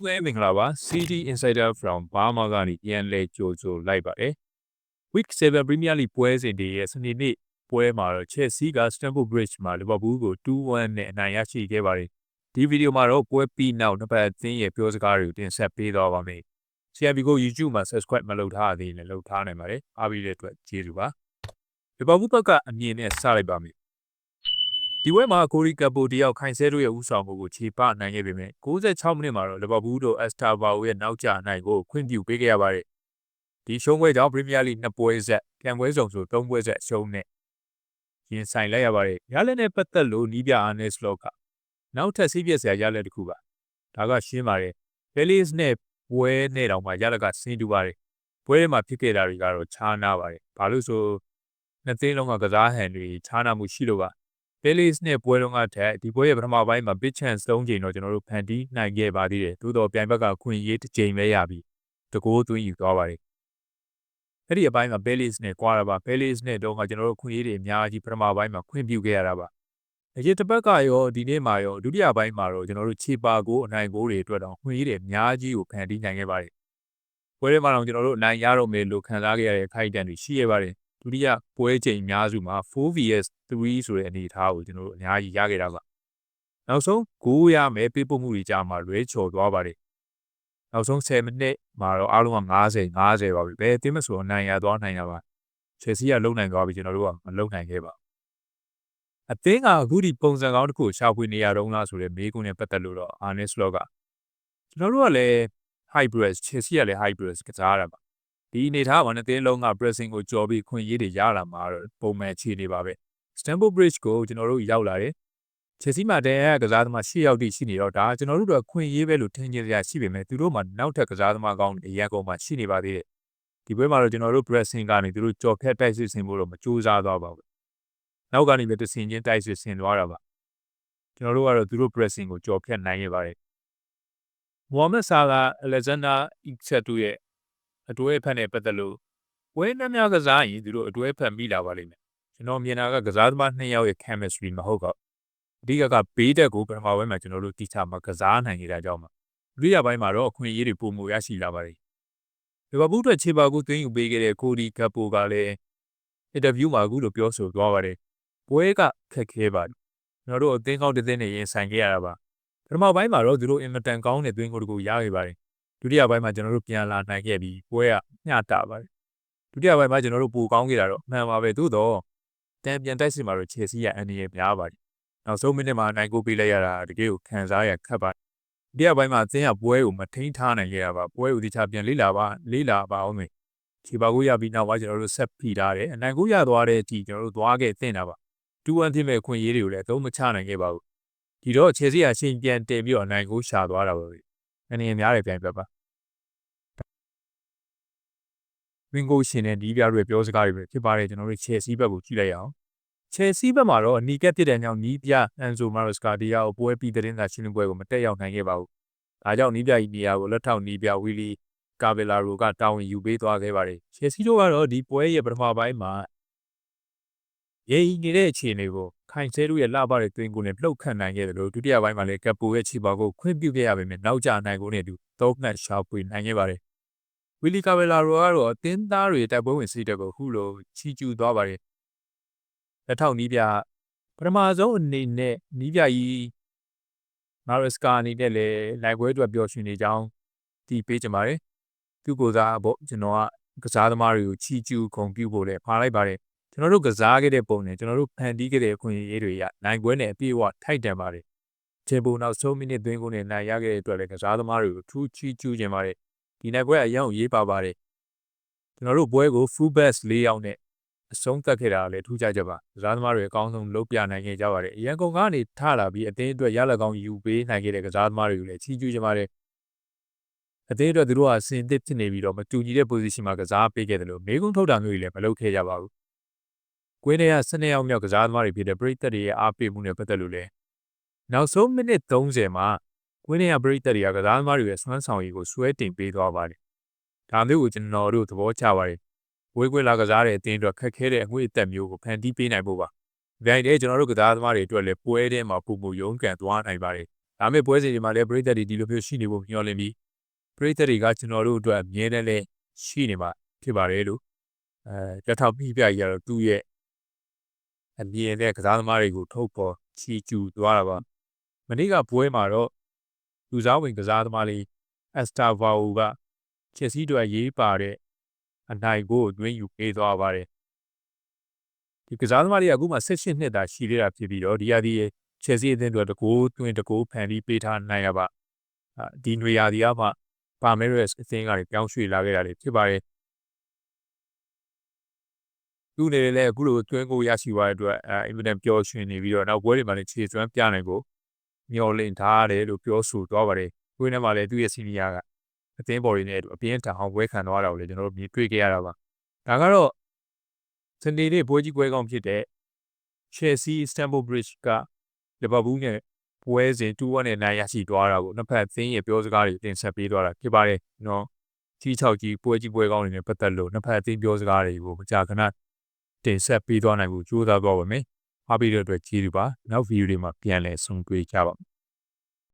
ပွဲမင်္ဂလာပါ CD Insider from Burma ကနေပြန်လဲကြိုဆိုလိုက်ပါတယ် Week 7 Premier League ပွဲစဉ်တွေရဲ့စနေနေ့ပွဲမှာတော့ Chelsea က Stamford Bridge မှာ Liverpool ကို2-1နဲ့အနိုင်ရရှိခဲ့ပါတယ်ဒီဗီဒီယိုမှာတော့ပွဲပြီးနောက်နှစ်ပတ်အသင်းရဲ့ပြောစကားတွေကိုတင်ဆက်ပေးသွားပါမယ် CMB ကို YouTube မှာ subscribe မလုပ်ထားသေးရင်လည်းလုပ်ထားနိုင်ပါတယ်အားပေးတဲ့အတွက်ကျေးဇူးပါ Liverpool ဘက်ကအမြင်နဲ့စလိုက်ပါမယ် ဒီဝဲမှာကိုရီကပ်ပိုတယောက်ခိုင်ဆဲတို့ရဲ့ဥဆောင်မှုကိုခြေပနိုင်ခဲ့ပေမဲ့66မိနစ်မှာတော့လီဗာပူးတို့အက်စတာဘာအိုရဲ့နောက်ကျနိုင်ကိုခွင့်ပြုပေးခဲ့ရပါတယ်။ဒီရှုံးပွဲကြောင့်ပရီးမီးယားလိနှစ်ပွဲဆက်ပြန်ပွဲစုံဆို၃ပွဲဆက်ရှုံးနဲ့ရင်ဆိုင်လိုက်ရပါတယ်။ရလက်နဲ့ပတ်သက်လို့နီးပြအာနယ်စလော့ကနောက်ထပ်စီးပြက်စရာရလက်တစ်ခုပါ။ဒါကရှင်းပါတယ်။ဘယ်လီစ်နဲ့ပွဲနဲ့တောင်မှရလက်ကဆင်းတူပါတယ်။ပွဲထဲမှာဖြစ်ခဲ့တာတွေကတော့ခြားနာပါတယ်။ဘာလို့ဆိုနှစ်သိန်းလုံးကကစားဟန်တွေခြားနာမှုရှိလို့ပါ။ Palace နဲ့ပွဲတုန်းကထက်ဒီပွဲရဲ့ပထမပိုင်းမှာ big chance 3ချိန်တော့ကျွန်တော်တို့ဖန်တီးနိုင်ခဲ့ပါသေးတယ်။သို့တော့ပြိုင်ဘက်ကခွင့်ရေးတစ်ချိန်ပဲရပြီးတကိုးသွင်းယူသွားပါတယ်။အဲ့ဒီအပိုင်းမှာ Palace နဲ့ကွာတာပါ Palace နဲ့တော့ကကျွန်တော်တို့ခွင့်ရေးတွေအများကြီးပထမပိုင်းမှာခွင့်ပြုခဲ့ရတာပါ။အရင်တစ်ပတ်ကရောဒီနေ့မှာရောဒုတိယပိုင်းမှာတော့ကျွန်တော်တို့ခြေပါကိုအနိုင်ကိုတွေအတွက်တော့ခွင့်ရေးတွေအများကြီးကိုဖန်တီးနိုင်ခဲ့ပါတယ်။ပွဲထဲမှာတော့ကျွန်တော်တို့အနိုင်ရတော့မယ်လို့ခံစားခဲ့ရတဲ့ခိုက်တန်တွေရှိခဲ့ပါတယ်။ ဒုတိယပွဲချိန်အများစုမှာ 4vs 3ဆိုတဲ့အနေအထားကိုကျွန်တော်တို့အများကြီးရခဲ့တာပါနောက်ဆုံး9ရမယ်ပေးပို့မှုတွေကြာမှာလွဲချော်သွားပါတယ်နောက်ဆုံး10မိနစ်မှာတော့အားလုံးက90 90ပါပြီဘယ်အသင်းမဆိုအနိုင်ရသွားနိုင်တာပါချယ်ဆီကလုံနိုင်သွားပြီကျွန်တော်တို့ကမလုံနိုင်ခဲ့ပါအသင်းကအခုဒီပုံစံကောင်းတစ်ခုရှာဖွေနေရတော့လားဆိုတဲ့မေးခွန်းနဲ့ပတ်သက်လို့တော့ Arne Slot ကကျွန်တော်တို့ကလည်း hybrid Chelsea ကလည်း hybrid ကစားရတာပါ ဒီအနေထားမှာနှစ်သင်းလုံးက pressing ကိုကြော်ပြီးခွင့်ရေးတွေရလာမှာတော့ပုံမှန်ခြေနေပါပဲ Stamford Bridge ကိုကျွန်တော်တို့ရောက်လာတယ်ချယ်ဆီမှာတန်ရကစားသမား၈ယောက်တိရှိနေတော့ဒါကျွန်တော်တို့တော့ခွင့်ရေးပဲလို့ထင်ကြရရှိပေမဲ့သူတို့မှနောက်ထပ်ကစားသမားကောင်းတွေရန်ကုန်မှာရှိနေပါသေးတယ်ဒီပွဲမှာတော့ကျွန်တော်တို့ pressing ကနေသူတို့ကြော်ဖြတ်တိုက်စစ်ဆင်ဖို့တော့မကြိုးစားသွားပါဘူးနောက်ကနေပဲတဆင်ချင်းတိုက်စစ်ဆင်သွားတာပါကျွန်တော်တို့ကတော့သူတို့ pressing ကိုကြော်ဖြတ်နိုင်ခဲ့ပါတယ်မိုဟာမက်ဆာကအလက်ဇန်ဒါအီဆက်တူရဲ့ အတွဲဖက်နဲ့ပတ်သက်လို့ပွဲနှများကစားရင်သူတို့အတွဲဖက်မိလာပါလိမ့်မယ်ကျွန်တော်မြင်တာကကစားသမားနှစ်ယောက်ရဲ့ chemistry မဟုတ်တော့အဓိကကဘေးတက်ကိုပထမပိုင်းမှာကျွန်တော်တို့တိကျမှာကစားနိုင်နေတာကြောင့်ပါဒုတိယပိုင်းမှာတော့အခွင့်အရေးတွေပုံမရရှိလာပါတယ်လီဗာပူးအတွက်ခြေပါကူသွင်းယူပေးခဲ့တဲ့ကိုဒီဂပ်ပိုကလည်းအင်တာဗျူးမှာအခုလိုပြောဆိုသွားပါတယ်ပွဲကခက်ခဲပါတယ်ကျွန်တော်တို့အသင်းကောင်းတစ်သင်းနဲ့ရင်ဆိုင်ခဲ့ရတာပါပထမပိုင်းမှာတော့သူတို့အင်မတန်ကောင်းတဲ့သွင်းကိုတကူရခဲ့ပါတယ် ဒုတိယပိုင်းမှာကျွန်တော်တို့ပြန်လာနိုင်ခဲ့ပြီးပွဲကမျှတာပါတယ်ဒုတိယပိုင်းမှာကျွန်တော်တို့ပိုကောင်းခဲ့တာတော့မှန်ပါပဲသို့တော့တန်ပြန်တိုက်စစ်မှာတော့ခြေစည်းရအန်ဒီရဲ့များပါတယ်နောက်ဆုံးမိနစ်မှာနိုင်ကိုပေးလိုက်ရတာတကယ်ကိုခံစားရခက်ပါတယ်ဒီအပိုင်းမှာအသင်းကပွဲကိုမထိန်းထားနိုင်ခဲ့ရပါပွဲကိုဒီချပြန်လေးလာပါလေးလာပါအောင်မယ်ခြေပါကိုရပြီးနောက်ပိုင်းကျွန်တော်တို့ဆက်ဖိထားတယ်အနိုင်ကိုရသွားတဲ့အထိကျွန်တော်တို့သွားခဲ့တင်တာပါ2-1ဖြစ်မဲ့ခွင့်ရေးတွေကိုလည်းအသုံးမချနိုင်ခဲ့ပါဘူးဒီတော့ခြေစည်းရရှင်ပြန်တင်ပြီးတော့အနိုင်ကိုရှာသွားတာပါပဲ အနေနဲ့များတယ်ပြန်ပြပါဝင်းကိုရှင်နဲ့ဒီပြတွေပြောစကားတွေပဲဖြစ်ပါတယ်ကျွန်တော်တို့ချယ်ဆီဘက်ကိုကြည့်လိုက်ရအောင်ချယ်ဆီဘက်မှာတော့အနီကက်ဖြစ်တဲ့ကြောင့်နီးပြအန်ဆိုမာရော့စကာဒီယာကိုပွဲပြီးတဲ့တင်စာရှင်းလင်းပွဲကိုမတက်ရောက်နိုင်ခဲ့ပါဘူးဒါကြောင့်နီးပြဤနေရာကိုလက်ထောက်နီးပြဝီလီကာဗေလာရိုကတာဝန်ယူပေးသွားခဲ့ပါတယ်ချယ်ဆီတို့ကတော့ဒီပွဲရဲ့ပထမပိုင်းမှာ ရေဤနေတဲ့အခြေအနေကိုခိုင်ဆဲတို့ရဲ့လှပတဲ့တွင်ကိုနဲ့လှုပ်ခတ်နိုင်ခဲ့တယ်လို့ဒုတိယပိုင်းမှာလည်းကပ်ပိုရဲ့ခြေပါကိုခွင့်ပြုခဲ့ရပေမဲ့နောက်ကျနိုင်ကိုနဲ့အတူသုံးမှတ်ရှာဖွေနိုင်ခဲ့ပါတယ်ဝီလီကာဗေလာရိုကတော့အသင်းသားတွေတိုက်ပွဲဝင်စီတဲ့ကိုခုလိုချီကျူးသွားပါတယ်လက်ထောက်နီးပြပထမဆုံးအနေနဲ့နီးပြကြီးမာရစ်ကာအနေနဲ့လည်းနိုင်ပွဲအတွက်ပျော်ရွှင်နေကြောင်းတီးပေးကြပါတယ်သူကိုစားပေါ့ကျွန်တော်ကကစားသမားတွေကိုချီကျူးဂုဏ်ပြုဖို့လည်းဖားလိုက်ပါတယ် ကျွန်တော်တို့ကစားခဲ့တဲ့ပုံနဲ့ကျွန်တော်တို့ဖန်တီးခဲ့တဲ့အခွင့်အရေးတွေရနိုင်ပွဲနဲ့အပြည့်အဝထိုက်တန်ပါတယ်ချေပုံနောက်ဆုံးမိနစ်သွင်းကိုနဲ့နိုင်ရခဲ့တဲ့အတွက်လည်းကစားသမားတွေကိုထူးချီကျူးခြင်းပါတယ်ဒီနိုင်ပွဲအရင်ရေးပါပါတယ်ကျွန်တော်တို့ပွဲကို full best ၄ယောက်နဲ့အဆုံးသတ်ခဲ့တာလည်းထူးခြားချက်ပါကစားသမားတွေအကောင်းဆုံးလုပ်ပြနိုင်ခဲ့ကြပါတယ်အရန်ကုန်ကနေထလာပြီးအသင်းအတွက်ရလက်ကောင်းယူပေးနိုင်ခဲ့တဲ့ကစားသမားတွေကိုလည်းချီးကျူးကြပါတယ်အသင်းအတွက်သူတို့ဟာစင်သစ်ဖြစ်နေပြီးတော့မတူညီတဲ့ position မှာကစားပေးခဲ့တယ်လို့မေးခွန်းထုတ်တာမျိုးတွေလည်းမလုပ်ခဲ့ကြပါဘူး ကွင်းထဲက12ယောက်မြောက်ကစားသမားတွေဖြစ်တဲ့ပရိသတ်တွေရဲ့အားပေးမှုနဲ့ပတ်သက်လို့လည်းနောက်ဆုံးမိနစ်30မှာကွင်းထဲကပရိသတ်တွေကကစားသမားတွေရဲ့စွမ်းဆောင်ရည်ကိုဆွဲတင်ပေးသွားပါတယ်။ဒါမျိုးကိုကျွန်တော်တို့သဘောကျပါတယ်။ဝေးကွင်းလာကစားတဲ့အသင်းအတွက်ခက်ခဲတဲ့အငွေ့အသက်မျိုးကိုဖန်တီးပေးနိုင်ဖို့ပါ။ဒါ့အပြင်ကျွန်တော်တို့ကစားသမားတွေအတွက်လည်းပွဲထဲမှာပုံမှုရုံးကန်သွားနိုင်ပါတယ်ဒါမဲ့ပွဲစဉ်တွေမှာလည်းပရိသတ်တွေဒီလိုမျိုးရှိနေဖို့မျှော်လင့်ပြီးပရိသတ်တွေကကျွန်တော်တို့အတွက်အမြဲတမ်းလည်းရှိနေမှာဖြစ်ပါတယ်လို့အဲတထောက်ပြပြကြီးကတော့သူ့ရဲ့ အမြင်နဲ့ကစားသမားတွေကိုထုတ်ပေါ်ချီကျူသွားတာပါမနေ့ကပွဲမှာတော့လူစားဝင်ကစားသမားလေးအက်စတာဗာအိုကချက်စီးတွေရေးပါတဲ့အနိုင်ကိုတွင်းယူပေးသွားပါတယ်ဒီကစားသမားလေးကအခုမှ16နှစ်သာရှိသေးတာဖြစ်ပြီးတော့ဒီရာသီရဲ့ချက်စီးအသင်းတွေတကိုးတွင်းတကိုးဖန်ပြီးပေးထားနိုင်ရပါဒီနွေရာသီကမှပါမဲရက်အသင်းကနေပြောင်းရွှေ့လာခဲ့တာလေဖြစ်ပါတယ် သူ့နေလည်းအခုလိုတွင်းကိုရရှိသွားတဲ့အတွက်အဲအင်မတန်ပျော်ရွှင်နေပြီးတော့နောက်ပွဲတွေမှာလည်းခြေစွမ်းပြနိုင်ကိုမျော်လင့်ထားတယ်လို့ပြောဆိုသွားပါတယ်။ကိုင်းထဲမှာလည်းသူ့ရဲ့စီနီယာကအသင်းဘော်တွေနဲ့အပြင်ထန်အောင်ပွဲခံသွားတာကိုလည်းကျွန်တော်တို့မြင်တွေ့ခဲ့ရတာပါ။ဒါကတော့စနေနေ့ပွဲကြီးပွဲကောင်းဖြစ်တဲ့ Chelsea Stamford Bridge ကလီဗာပူးနဲ့ပွဲစဉ်2-1နဲ့နိုင်ရရှိသွားတာကိုနှစ်ဖက်အသင်းရဲ့ပြောစကားတွေတင်ဆက်ပေးသွားတာဖြစ်ပါတယ်နော်။ကြီး6ကြီးပွဲကြီးပွဲကောင်းတွေနဲ့ပတ်သက်လို့နှစ်ဖက်အသင်းပြောစကားတွေကိုမကြာခဏ တင်ဆက်ပေးသွားနိုင်ဖို့ကြိုးစားသွားပါမယ်။အားပေးတဲ့အတွက်ကျေးဇူးပါ။နောက်ဗီဒီယိုတွေမှာပြန်လည်ဆုံတွေ့ကြပါမယ်